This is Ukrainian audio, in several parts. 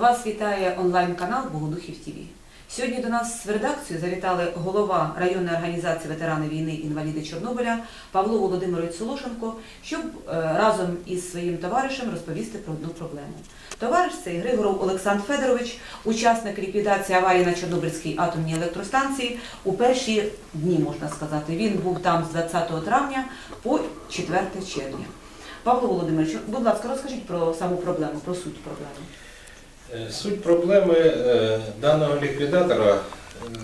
Вас вітає онлайн-канал Богодухів ТВ. Сьогодні до нас в редакцію завітали голова районної організації ветерани війни інваліди Чорнобиля Павло Володимирович Солошенко, щоб е, разом із своїм товаришем розповісти про одну проблему. Товариш цей Григоров Олександр Федорович, учасник ліквідації аварії на Чорнобильській атомній електростанції у перші дні, можна сказати. Він був там з 20 травня по 4 червня. Павло Володимирович, будь ласка, розкажіть про саму проблему, про суть проблеми. Е, Суть проблеми е, даного ліквідатора е,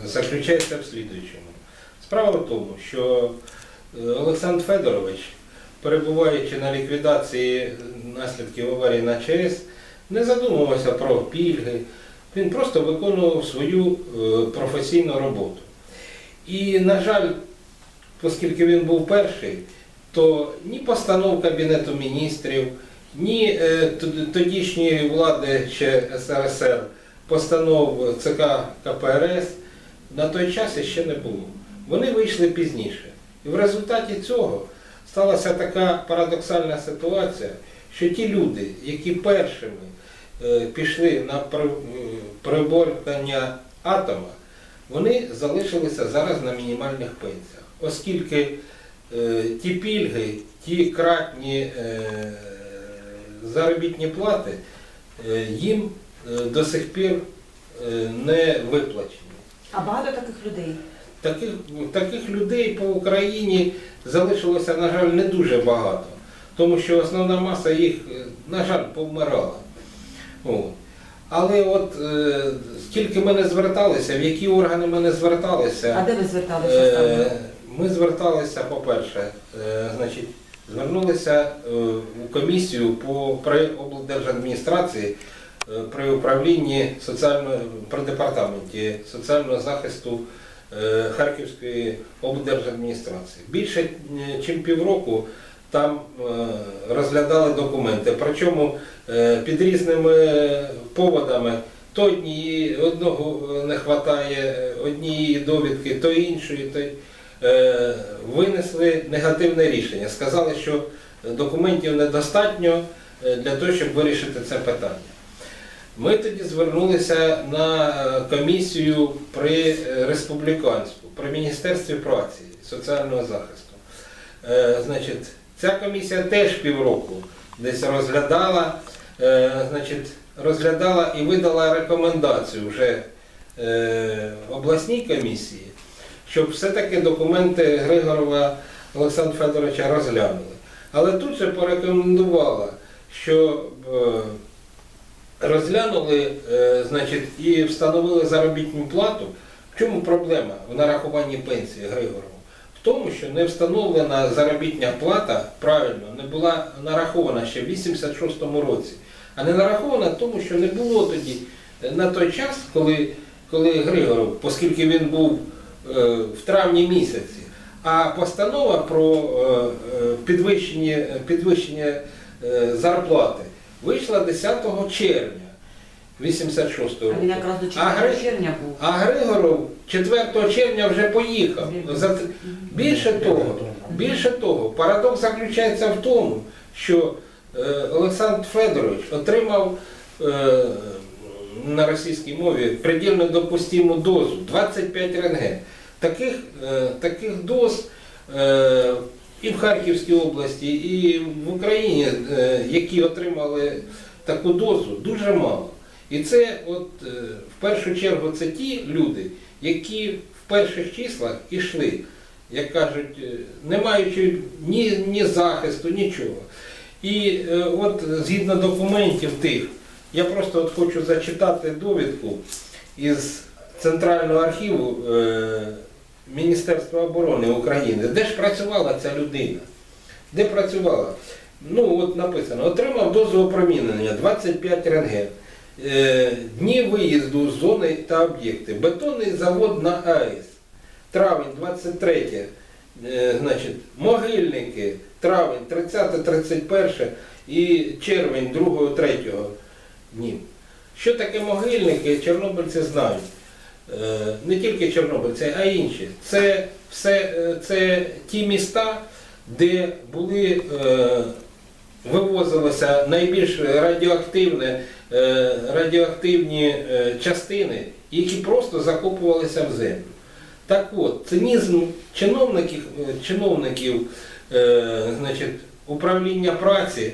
заключається в слідуючому. Справа в тому, що Олександр Федорович, перебуваючи на ліквідації наслідків аварії на ЧАЕС, не задумувався про пільги, він просто виконував свою професійну роботу. І, на жаль, оскільки він був перший, то ні постанов Кабінету міністрів, ні е, тодішньої влади ще СРСР постанов ЦК КПРС на той час ще не було. Вони вийшли пізніше. І в результаті цього сталася така парадоксальна ситуація, що ті люди, які першими е, пішли на е, приборкання атома, вони залишилися зараз на мінімальних пенсіях, оскільки ті пільги, ті кратні заробітні плати е, їм е, до сих пір е, не виплачені. А багато таких людей. Таких, таких людей по Україні залишилося, на жаль, не дуже багато, тому що основна маса їх, на жаль, повмирала. От. Але от е, скільки ми не зверталися, в які органи ми не зверталися, А де ви зверталися? Е, Ми зверталися, по-перше, е, значить, звернулися е, у комісію по при облдержадміністрації е, при управлінні при департаменті соціального захисту е, Харківської облдержадміністрації. Більше ніж півроку там розглядали документи, причому під різними поводами. То одного не вистачає, однієї довідки, то іншої, то винесли негативне рішення. Сказали, що документів недостатньо е, для того, щоб вирішити це питання. Ми тоді звернулися на е, комісію при е, республіканську, при Міністерстві праці і соціального захисту. Е, Значить, ця комісія теж півроку десь розглядала, е, значить, розглядала і видала рекомендацію вже е, обласній комісії, щоб все-таки документи Григорова Олександра Федоровича розглянули. Але тут же порекомендувала, що е, розглянули е, значить, і встановили заробітну плату. В чому проблема в нарахуванні пенсії Григорову? В тому, що не встановлена заробітня плата правильно не була нарахована ще в 86-му році. А не нарахована тому, що не було тоді е, на той час, коли, коли Григоров, оскільки він був в травні місяці, а постанова про е, е, підвищення, підвищення е, зарплати вийшла 10 червня 86 А року. він якраз до А 4 Гри- червня був. А Григоров 4 червня вже поїхав. За Більше того, більше того, парадокс заключається в тому, що е, Олександр Федорович отримав е, на російській мові предельно допустиму дозу 25 рентген. Таких, е, таких доз е, і в Харківській області, і в Україні, е, які отримали таку дозу, дуже мало. І це от в першу чергу це ті люди, які в перших числах ішли, як кажуть, не маючи ні, ні захисту, нічого. І от згідно документів тих, я просто от хочу зачитати довідку із Центрального архіву е, Міністерства оборони України, де ж працювала ця людина. Де працювала? Ну, от написано, отримав дозу опромінення 25 рентген. Е, Дні виїзду з зони та об'єкти. Бетонний завод на АЕС. Травень 23. е, Значить, могильники. Травень 30-31 і червень 2-3 днів. Що таке могильники, чорнобильці знають. Е, Не тільки чорнобильці, а й інші. Це все е, це ті міста, де були е, вивозилося найбільш радіоактивне, радіоактивні частини, які просто закопувалися в землю. Так от, цинізм чиновників, чиновників значить, управління праці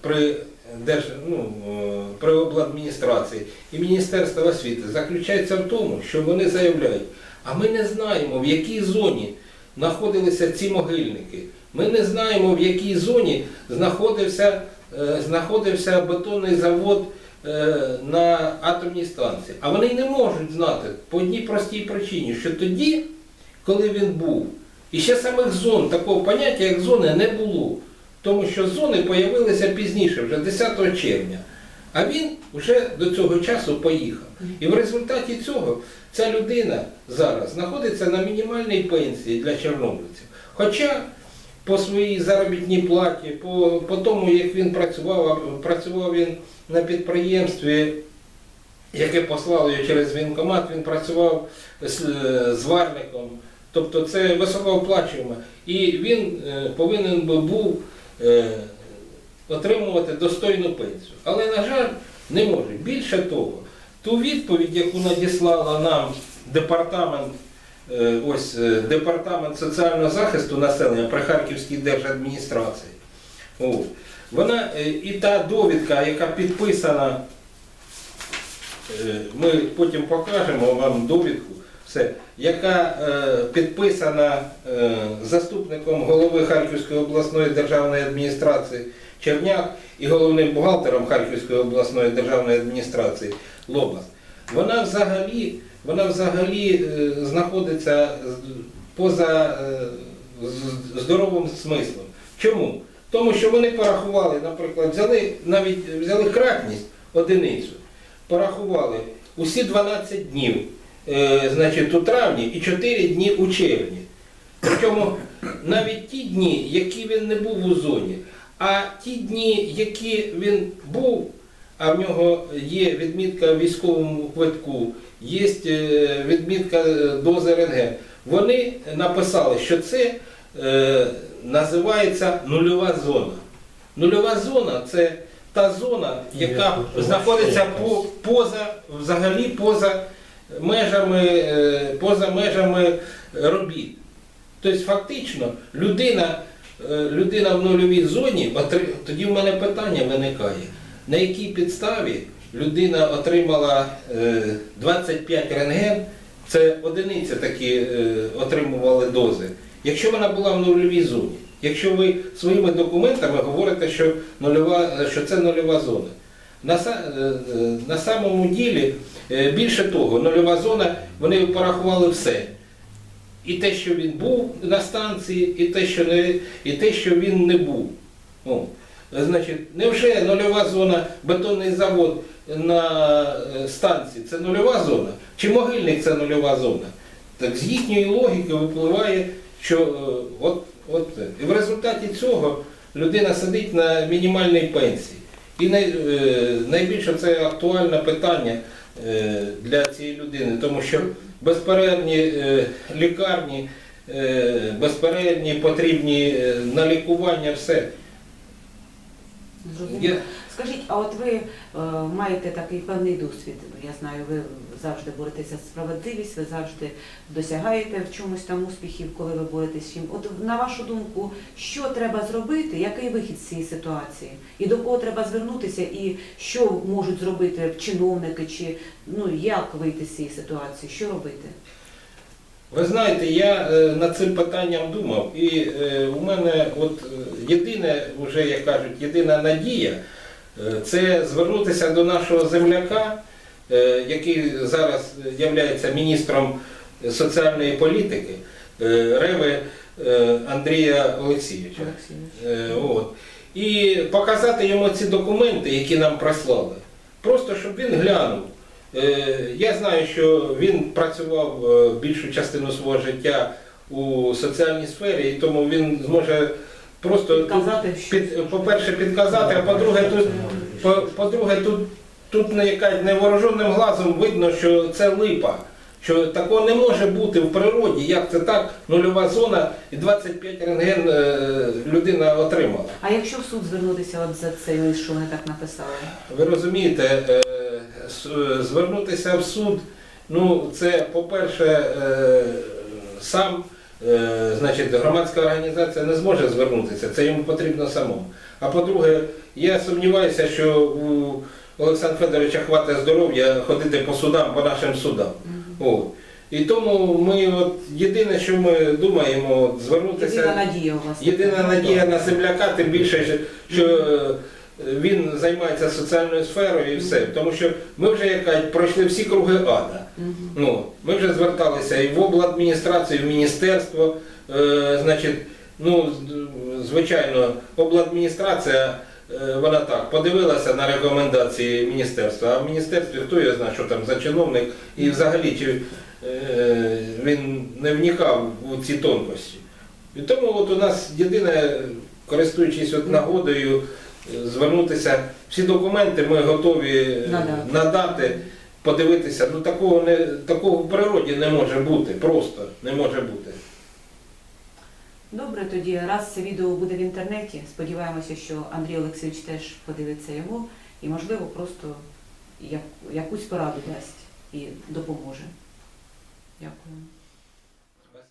при, держ, ну, е, при обладміністрації і Міністерства освіти заключається в тому, що вони заявляють, а ми не знаємо, в якій зоні знаходилися ці могильники. Ми не знаємо, в якій зоні знаходився, е, знаходився бетонний завод е, на атомній станції. А вони не можуть знати по одній простій причині, що тоді, коли він був, і ще самих зон, такого поняття, як зони, не було. Тому що зони з'явилися пізніше, вже 10 червня. А він вже до цього часу поїхав. І в результаті цього ця людина зараз знаходиться на мінімальній пенсії для чорнобильців. Хоча по своїй заробітній платі, по, по тому, як він працював, працював він на підприємстві, яке послало його через воєнкомат, він працював з- е, зварником. Тобто це високооплачуємо. І він е, повинен був отримувати достойну пенсію. Але, на жаль, не може. Більше того, ту відповідь, яку надіслала нам департамент, е, ось, е, департамент соціального захисту населення при Харківській держадміністрації, вона е, і та довідка, яка підписана, е, ми потім покажемо вам довідку, все, яка е, підписана е, заступником голови Харківської обласної державної адміністрації Черняк і головним бухгалтером Харківської обласної державної адміністрації Лобас. Вона взагалі, вона взагалі е, знаходиться поза е, здоровим смислом. Чому? Тому що вони порахували, наприклад, взяли навіть взяли кратність одиницю, порахували усі 12 днів, значить, у травні і 4 дні у червні. Причому навіть ті дні, які він не був у зоні, а ті дні, які він був, а в нього є відмітка в військовому квитку, є е, відмітка е, дози рентген, вони написали, що це е, називається нульова зона. Нульова зона це та зона, яка знаходиться по, поза, взагалі поза межами, е, поза межами робіт. Тобто фактично людина, е, людина в нульовій зоні, тоді в мене питання виникає, на якій підставі людина отримала е, 25 рентген, це одиниці такі е, отримували дози, якщо вона була в нульовій зоні. Якщо ви своїми документами говорите, що, нульова, що це нульова зона. На, е, е, на самому ділі, е, більше того, нульова зона, вони порахували все. І те, що він був на станції, і те, що, не, і те, що він не був. О. Значить, невже нульова зона, бетонний завод на станції це нульова зона? Чи могильник це нульова зона? Так з їхньої логіки випливає, що от, от, і в результаті цього людина сидить на мінімальній пенсії. І е, найбільше це актуальне питання е, для цієї людини, тому що безперервні е, лікарні, безперервні потрібні на лікування все. Скажіть, а от ви е, маєте такий певний досвід. Я знаю, ви завжди боретеся за справедливість, ви завжди досягаєте в чомусь там успіхів, коли ви боретесь з чим. От на вашу думку, що треба зробити, який вихід з цієї ситуації? І до кого треба звернутися, і що можуть зробити чиновники, чи ну як вийти з цієї ситуації? Що робити? Ви знаєте, я е, над цим питанням думав, і е, у мене от е, єдине, вже як кажуть, єдина надія це звернутися до нашого земляка, е, який зараз є міністром соціальної політики, е, Реви е, Андрія Олексійовича. Олексійович? Е, От. І показати йому ці документи, які нам прислали. Просто щоб він глянув. Е, Я знаю, що він працював е, більшу частину свого життя у соціальній сфері, і тому він зможе просто Казати, що під, по-перше, підказати, а по-друге, тут, по- по-друге, тут, тут не якась невооруженим глазом видно, що це липа, Що такого не може бути в природі, як це так, нульова зона і 25 рентген е, людина отримала. А якщо в суд звернутися от за цей лист, що вони так написали? Ви розумієте, е, с- звернутися в суд, ну це, по-перше, е, сам е, значить, громадська організація не зможе звернутися, це йому потрібно самому. А по-друге, я сумніваюся, що у Олександра Федоровича хватить здоров'я ходити по судам, по нашим судам. От. І тому ми от єдине, що ми думаємо, звернутися. Єдина надія у вас. Єдина надія на земляка, тим більше, що- е, він займається соціальною сферою і все. Тому що ми вже як кажуть, пройшли всі круги ада. Ну, ми вже зверталися і в обладміністрацію, і в міністерство. Е, значить, ну, звичайно, обладміністрація. е, Вона так подивилася на рекомендації міністерства, а в міністерстві хто його знає, що там за чиновник, і взагалі чи е, він не вникав у ці тонкості. І тому от у нас єдине, користуючись от нагодою, звернутися. Всі документи ми готові е, Надати. надати, подивитися. Ну такого не такого в природі не може бути, просто не може бути. Добре, тоді раз це відео буде в інтернеті, сподіваємося, що Андрій Олексійович теж подивиться його і, можливо, просто як, якусь пораду дасть і допоможе. Дякую.